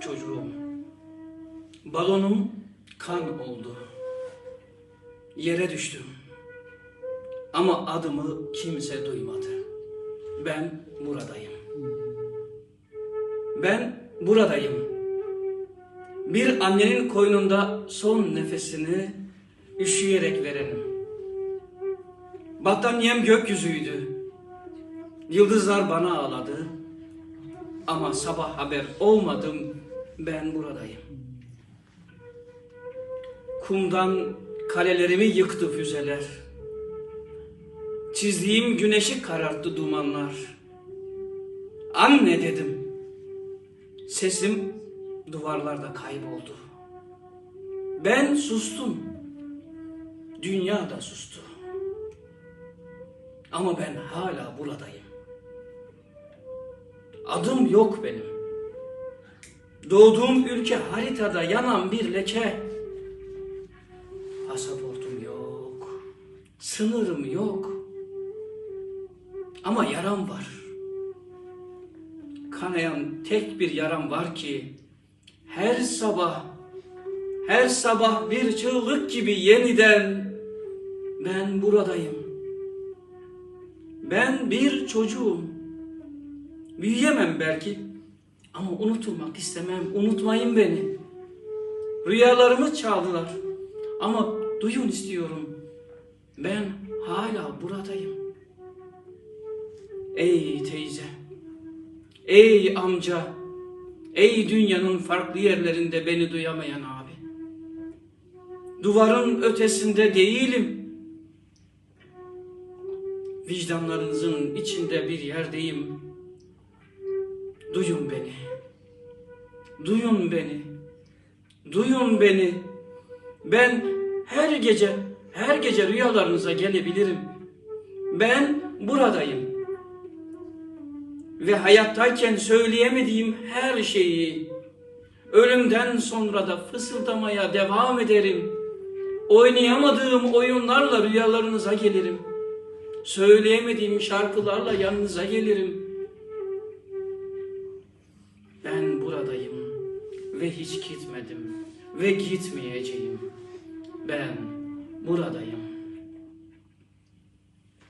çocuğum. Balonum kan oldu. Yere düştüm. Ama adımı kimse duymadı. Ben buradayım. Ben buradayım. Bir annenin koynunda son nefesini üşüyerek verenim. Battaniyem gökyüzüydü. Yıldızlar bana ağladı. Ama sabah haber olmadım. Ben buradayım. Kumdan kalelerimi yıktı füzeler. Çizdiğim güneşi kararttı dumanlar. Anne dedim. Sesim duvarlarda kayboldu. Ben sustum. Dünya da sustu. Ama ben hala buradayım. Adım yok benim. Doğduğum ülke haritada yanan bir leke. Pasaportum yok. Sınırım yok. Ama yaram var. Kanayan tek bir yaram var ki her sabah her sabah bir çığlık gibi yeniden ben buradayım. Ben bir çocuğum. Büyüyemem belki ama unutulmak istemem. Unutmayın beni. Rüyalarımı çaldılar ama duyun istiyorum. Ben hala buradayım. Ey teyze, ey amca, ey dünyanın farklı yerlerinde beni duyamayan abi. Duvarın ötesinde değilim. Vicdanlarınızın içinde bir yerdeyim. Duyun beni. Duyun beni. Duyun beni. Ben her gece, her gece rüyalarınıza gelebilirim. Ben buradayım. Ve hayattayken söyleyemediğim her şeyi ölümden sonra da fısıldamaya devam ederim. Oynayamadığım oyunlarla rüyalarınıza gelirim. Söyleyemediğim şarkılarla yanınıza gelirim. Buradayım ve hiç gitmedim ve gitmeyeceğim. Ben buradayım.